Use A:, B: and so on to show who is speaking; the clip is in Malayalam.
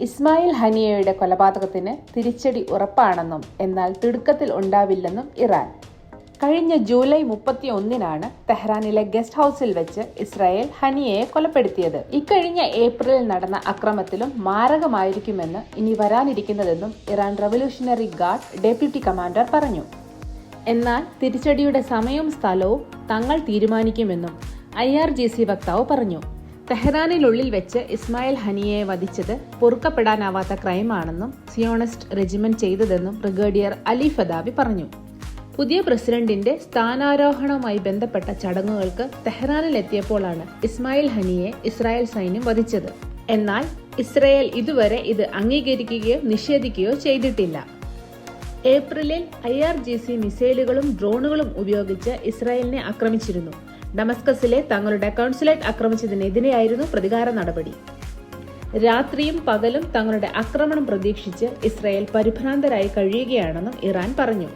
A: ഇസ്മായിൽ ഹനിയയുടെ കൊലപാതകത്തിന് തിരിച്ചടി ഉറപ്പാണെന്നും എന്നാൽ തിടുക്കത്തിൽ ഉണ്ടാവില്ലെന്നും ഇറാൻ. കഴിഞ്ഞ ജൂലൈ മുപ്പത്തി ഒന്നിനാണ് തെഹ്റാനിലെ ഗസ്റ്റ് ഹൌസിൽ വെച്ച് ഇസ്രായേൽ ഹനിയയെ കൊലപ്പെടുത്തിയത്. ഇക്കഴിഞ്ഞ ഏപ്രിലിൽ നടന്ന അക്രമത്തിലും മാരകമായിരിക്കുമെന്ന് ഇനി വരാനിരിക്കുന്നതെന്നും Iran revolutionary guard deputy commander പറഞ്ഞു. എന്നാൽ തിരിച്ചടിയുടെ സമയവും സ്ഥലവും തങ്ങൾ തീരുമാനിക്കുമെന്നും ഐ ആർ ജി സി വക്താവ് പറഞ്ഞു. തെഹ്റാനിനുള്ളിൽ വെച്ച് ഇസ്മായിൽ ഹനിയെ വധിച്ചത് പൊറുക്കപ്പെടാനാവാത്ത ക്രൈമാണെന്നും സിയോണിസ്റ്റ് റെജിമെന്റ് ചെയ്തതെന്നും ബ്രിഗേഡിയർ അലി ഫദാവി പറഞ്ഞു. പുതിയ പ്രസിഡന്റിന്റെ സ്ഥാനാരോഹണവുമായി ബന്ധപ്പെട്ട ചടങ്ങുകൾക്ക് തെഹ്റാനിൽ എത്തിയപ്പോഴാണ് ഇസ്മായിൽ ഹനിയെ ഇസ്രായേൽ സൈന്യം വധിച്ചത്. എന്നാൽ ഇസ്രായേൽ ഇതുവരെ ഇത് അംഗീകരിക്കുകയോ നിഷേധിക്കുകയോ ചെയ്തിട്ടില്ല. ഏപ്രിലിൽ ഐ ആർ ജി സി മിസൈലുകളും ഡ്രോണുകളും ഉപയോഗിച്ച് ഇസ്രായേലിനെ ആക്രമിച്ചിരുന്നു. ഡമസ്കസിലെ തങ്ങളുടെ കൗൺസിലേറ്റ് ആക്രമിച്ചതിനെതിരെയായിരുന്നു പ്രതികാര നടപടി. രാത്രിയും പകലും തങ്ങളുടെ ആക്രമണം പ്രതീക്ഷിച്ച് ഇസ്രായേൽ പരിഭ്രാന്തരായി കഴിയുകയാണെന്നും ഇറാൻ പറഞ്ഞു.